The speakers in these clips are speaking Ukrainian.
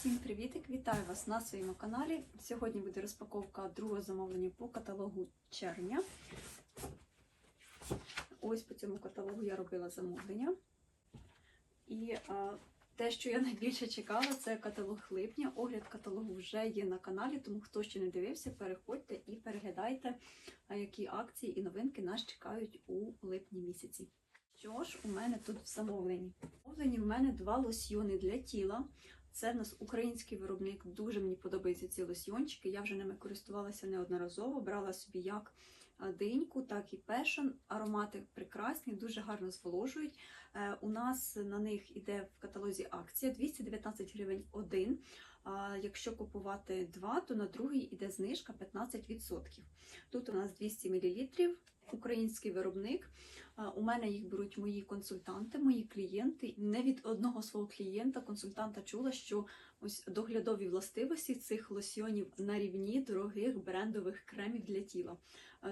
Всім привітик! Вітаю вас на своєму каналі. Сьогодні буде розпаковка другого замовлення по каталогу червня. Ось по цьому каталогу я робила замовлення. І а, те, що я найбільше чекала, це каталог липня. Огляд каталогу вже є на каналі, тому хто ще не дивився, переходьте і переглядайте, які акції і новинки нас чекають у липні місяці. Що ж у мене тут в замовленні? В замовленні в мене два лосьйони для тіла. Це в нас український виробник. Дуже мені подобаються ці лосьйончики. Я вже ними користувалася неодноразово. Брала собі як а, диньку, так і пешон. Аромати прекрасні, дуже гарно зволожують. Е, У нас на них іде в каталозі акція 219 гривень один. А якщо купувати два, то на другий іде знижка 15%. Тут у нас 200 мл, український виробник. У мене їх беруть мої консультанти, мої клієнти. Не від одного свого клієнта, консультанта чула, що ось доглядові властивості цих лосьйонів на рівні дорогих брендових кремів для тіла.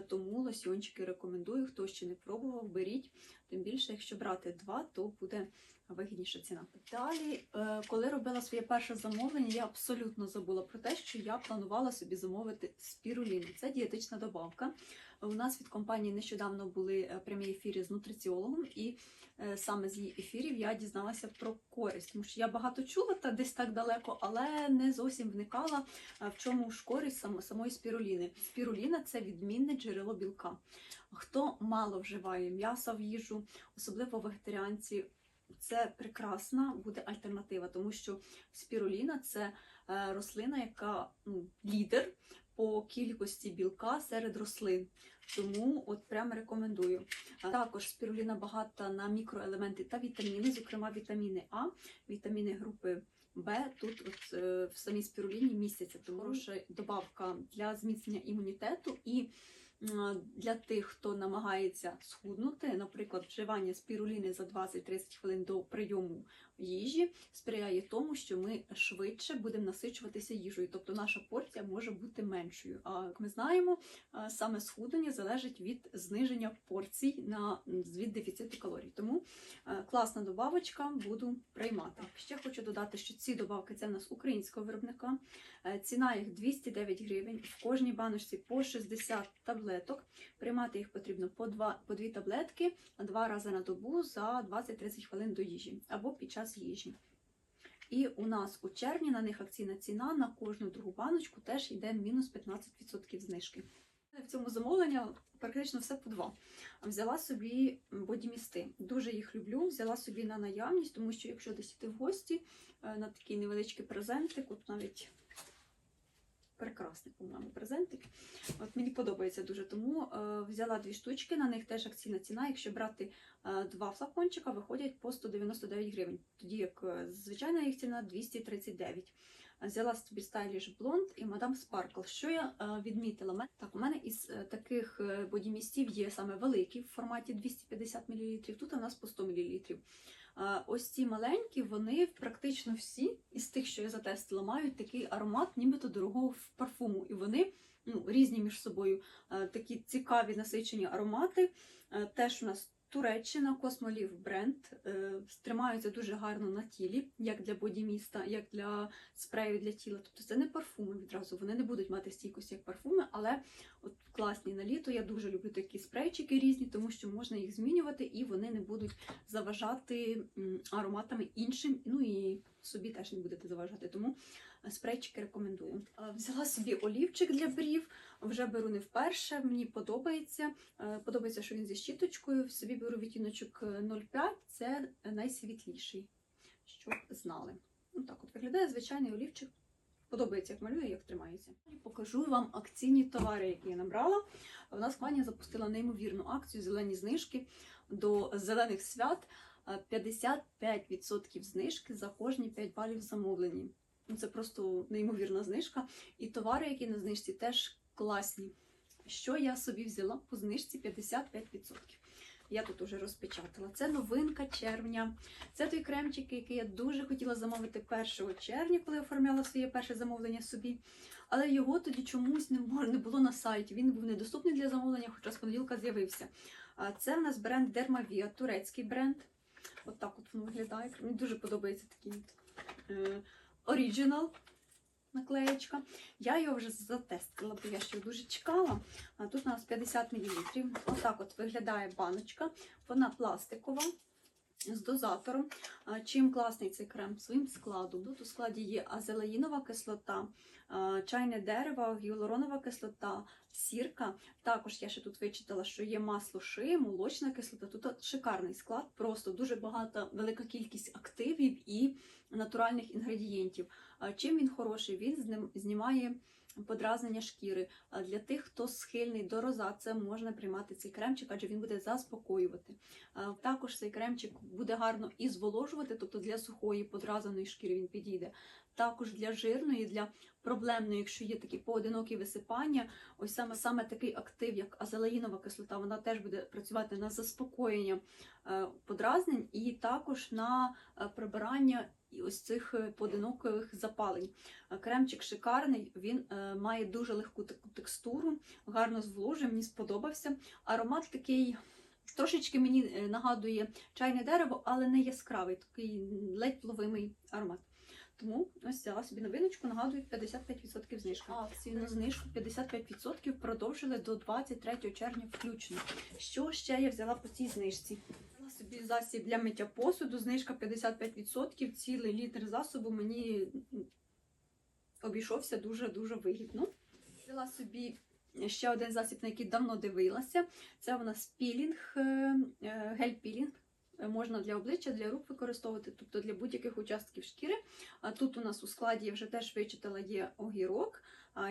Тому лосьйончики рекомендую. Хто ще не пробував, беріть. Тим більше, якщо брати два, то буде вигідніша ціна. Далі, е, коли робила своє перше замовлення, я абсолютно забула про те, що я планувала собі замовити спіруліну. Це дієтична добавка. У нас від компанії нещодавно були е, прямі ефіри з нутриціологом, і е, саме з її ефірів я дізналася про користь, тому що я багато чула та десь так далеко, але не зовсім вникала, е, в чому ж користь сам- самої спіруліни. Спіруліна це відмінне джерело білка. Хто мало вживає м'яса в їжу, особливо вегетаріанці, це прекрасна буде альтернатива, тому що спіруліна це рослина, яка ну, лідер по кількості білка серед рослин. Тому от прямо рекомендую. Також спіруліна багата на мікроелементи та вітаміни, зокрема вітаміни А, вітаміни групи Б. Тут от, е, в самій спіруліні містяться. Тому хороша добавка для зміцнення імунітету і для тих, хто намагається схуднути, наприклад, вживання спіруліни за 20-30 хвилин до прийому їжі сприяє тому, що ми швидше будемо насичуватися їжею, тобто наша порція може бути меншою. А як ми знаємо, саме схуднення залежить від зниження порцій на від дефіциту калорій. Тому е, класна добавочка, буду приймати. Ще хочу додати, що ці добавки це в нас українського виробника. Е, Ціна їх 209 гривень. В кожній баночці по 60 таблеток. Приймати їх потрібно по 2, по 2 таблетки два рази на добу за 20-30 хвилин до їжі або під час їжі. І у нас у червні на них акційна ціна на кожну другу баночку теж йде мінус 15% знижки. В цьому замовленні практично все по два. Взяла собі бодімісти. Дуже їх люблю. Взяла собі на наявність, тому що якщо десь йти в гості е, на такий невеличкий презентик, от навіть прекрасний, по-моєму, презентик. От мені подобається дуже, тому е, взяла дві штучки, на них теж акційна ціна. Якщо брати е, два флакончика, виходять по 199 гривень. Тоді як е, звичайна їх ціна 239. Взяла собі Stylish Blonde і Madame Sparkle. Що я е, відмітила? Так, у мене із е, таких е, бодімістів є саме великі в форматі 250 мл, тут у нас по 100 мл. Ось ці маленькі, вони практично всі із тих, що я затестила, мають такий аромат, нібито дорогого парфуму. І вони ну, різні між собою. Такі цікаві насичені аромати. Е, Теж у нас Туреччина, Космолів бренд. е, Тримаються дуже гарно на тілі, як для бодіміста, як для спрею для тіла. Тобто це не парфуми відразу. Вони не будуть мати стійкості як парфуми, але от класні на літо. Я дуже люблю такі спрейчики різні, тому що можна їх змінювати і вони не будуть заважати ароматами іншим. Ну і собі теж не будете заважати. Тому е, спрейчики рекомендую. Е, Взяла собі олівчик для брів. Вже беру не вперше. Мені подобається. Е, Подобається, що він зі щіточкою. Собі беру відтіночок е, 0,5, це найсвітліший, щоб знали. Ну так от виглядає звичайний олівчик. Подобається, як малює, як тримається. Покажу вам акційні товари, які я набрала. У нас Ваня запустила неймовірну акцію зелені знижки до зелених свят. Е, 55% знижки за кожні 5 балів замовлені. Ну, Це просто неймовірна знижка. І товари, які на знижці, теж класні. Що я собі взяла по знижці 55%. Я тут уже розпечатала. Це новинка червня. Це той кремчик, який я дуже хотіла замовити 1 червня, коли оформляла своє перше замовлення собі. Але його тоді чомусь не було на сайті. Він був недоступний для замовлення, хоча з понеділка з'явився. Це в нас бренд Dermavia, турецький бренд. От так от воно виглядає. Мені дуже подобається такий е, наклеєчка. Я його вже затестила, бо я ще дуже чекала. Тут у нас 50 мл. Отак от виглядає баночка. Вона пластикова. З дозатором. Чим класний цей крем? Своїм складом. Тут у складі є азелаїнова кислота, чайне дерево, гіалуронова кислота, сірка. Також я ще тут вичитала, що є масло шиї, молочна кислота. Тут шикарний склад, просто дуже багата, велика кількість активів і натуральних інгредієнтів. Чим він хороший? Він знімає подразнення шкіри. Для тих, хто схильний до роза, можна приймати цей кремчик, адже він буде заспокоювати. Також цей кремчик буде гарно і зволожувати, тобто для сухої подразаної шкіри він підійде. Також для жирної, для проблемної, якщо є такі поодинокі висипання, ось саме саме такий актив, як азелаїнова кислота, вона теж буде працювати на заспокоєння е, подразнень і також на е, прибирання ось цих е, поодиноких запалень. Кремчик шикарний, він має дуже легку текстуру, гарно зволожує, мені сподобався. Аромат такий. Трошечки мені нагадує чайне дерево, але не яскравий, такий ледь ловимий аромат. Тому ось взяла собі новиночку, нагадую, 55% знижка. Акцію на знижку 55% продовжили до 23 червня включно. Що ще я взяла по цій знижці? Взяла собі засіб для миття посуду, знижка 55%, цілий літр засобу мені обійшовся дуже-дуже вигідно. Взяла собі ще один засіб, на який давно дивилася. Це у нас пілінг, е, е, гель-пілінг. Можна для обличчя, для рук використовувати, тобто для будь-яких участків шкіри. Тут у нас у складі я вже теж вичитала є огірок,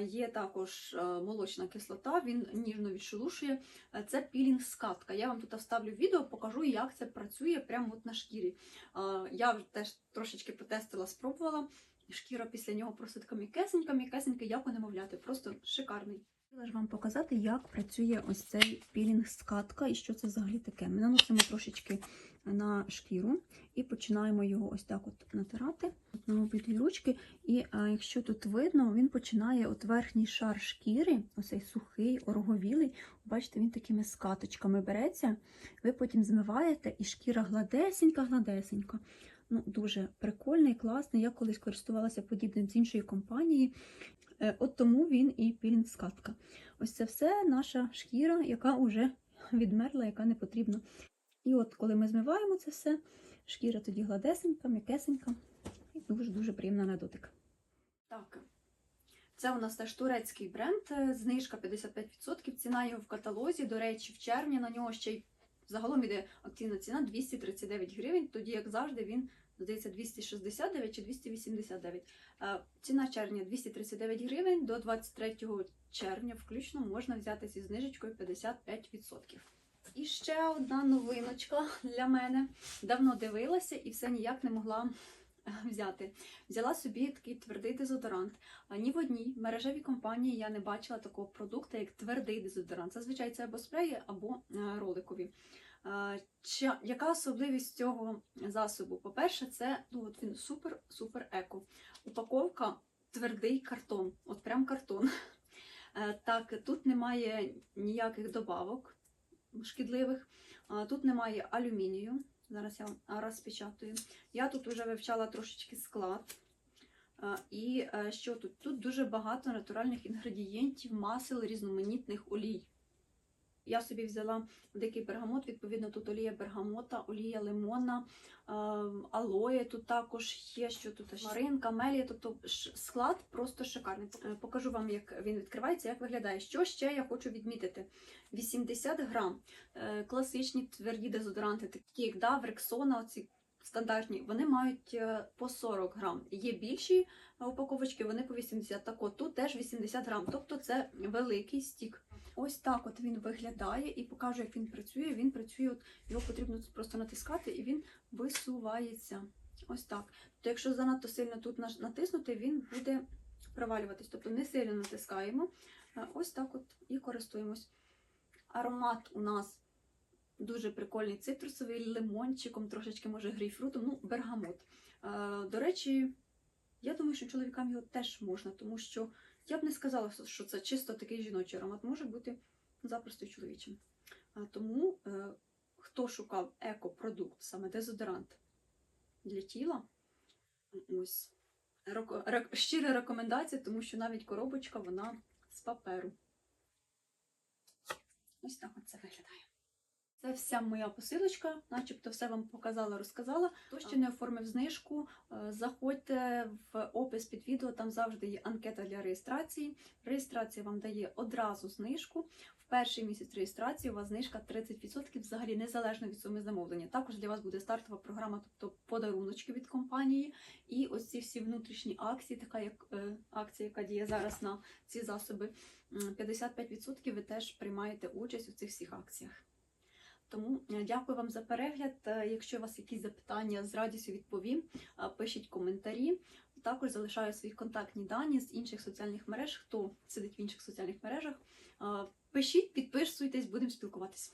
є також е, молочна кислота, він ніжно відшелушує. Е, Це пілінг-скатка. Я вам тут вставлю відео, покажу, як це працює прямо от на шкірі. Я вже теж трошечки потестила, спробувала. Шкіра після нього просто така м'якесенька, як у немовляти. Просто шикарний. Хотіла ж вам показати, як працює ось цей пілінг-скатка і що це взагалі таке. Ми наносимо трошечки на шкіру і починаємо його ось так от натирати на обидві ручки. І а, якщо тут видно, він починає от верхній шар шкіри, оцей сухий, ороговілий. Бачите, він такими скаточками береться. Ви потім змиваєте, і шкіра гладесенька, гладесенька. Ну, дуже прикольний, класний. Я колись користувалася подібним з іншої компанії. Е, От тому він і пілінг-скатка. Ось це все наша шкіра, яка вже відмерла, яка не потрібна. І от коли ми змиваємо це все, шкіра тоді гладесенька, м'якесенька і дуже-дуже приємна на дотик. Так, це у нас теж турецький бренд, знижка 55%, ціна його в каталозі. До речі, в червні на нього ще й загалом іде активна ціна 239 гривень, тоді, як завжди, він здається 269 чи 289. Е, Ціна червня 239 гривень, до 23 червня включно можна взяти зі знижечкою 55%. І ще одна новиночка для мене. Давно дивилася і все ніяк не могла взяти. Взяла собі такий твердий дезодорант. Ні в одній мережевій компанії я не бачила такого продукту, як твердий дезодорант. Зазвичай це або спреї, або е, роликові. Ча- яка особливість цього засобу? По-перше, це ну, от він супер-супер еко. Упаковка твердий картон, от прям картон. Е, Так, тут немає ніяких добавок шкідливих. Тут немає алюмінію. Зараз я вам розпечатаю. Я тут вже вивчала трошечки склад. І е, що тут? Тут дуже багато натуральних інгредієнтів, масел, різноманітних олій. Я собі взяла дикий бергамот, відповідно, тут олія бергамота, олія лимона, алоє, тут також є, що тут маринка, мелія, тобто склад просто шикарний. Е, Покажу вам, як він відкривається, як виглядає. Що ще я хочу відмітити? 80 грам. Е, Класичні тверді дезодоранти, такі як Дав, Рексона, оці стандартні, вони мають е, по 40 грам. Є більші упаковочки, вони по 80. Так от тут теж 80 грам, тобто це великий стік. Ось так от він виглядає і покажу, як він працює. Він працює, от його потрібно просто натискати, і він висувається. Ось так. Тобто, якщо занадто сильно тут натиснути, він буде провалюватись. Тобто не сильно натискаємо. Е, Ось так от і користуємось. Аромат у нас дуже прикольний цитрусовий, лимончиком, трошечки може грейпфрутом, ну, бергамот. Е, До речі, я думаю, що чоловікам його теж можна, тому що я б не сказала, що це чисто такий жіночий аромат, може бути запросто чоловічим. Тому, е, хто шукав екопродукт, саме дезодорант для тіла, ось Щира рекомендація, тому що навіть коробочка вона з паперу. Ось так от це виглядає. Це вся моя посилочка, начебто все вам показала, розказала. Хто ще не оформив знижку, е, заходьте в опис під відео, там завжди є анкета для реєстрації. Реєстрація вам дає одразу знижку. В перший місяць реєстрації у вас знижка 30% взагалі незалежно від суми замовлення. Також для вас буде стартова програма, тобто подаруночки від компанії. І ось ці всі внутрішні акції, така як е, акція, яка діє зараз на ці засоби. 55% ви теж приймаєте участь у цих всіх акціях. Тому е, дякую вам за перегляд. Е, Якщо у вас якісь запитання, з радістю відповім. Е, Пишіть коментарі. Також залишаю свої контактні дані з інших соціальних мереж. Хто сидить в інших соціальних мережах? Пишіть, підписуйтесь, будемо спілкуватися.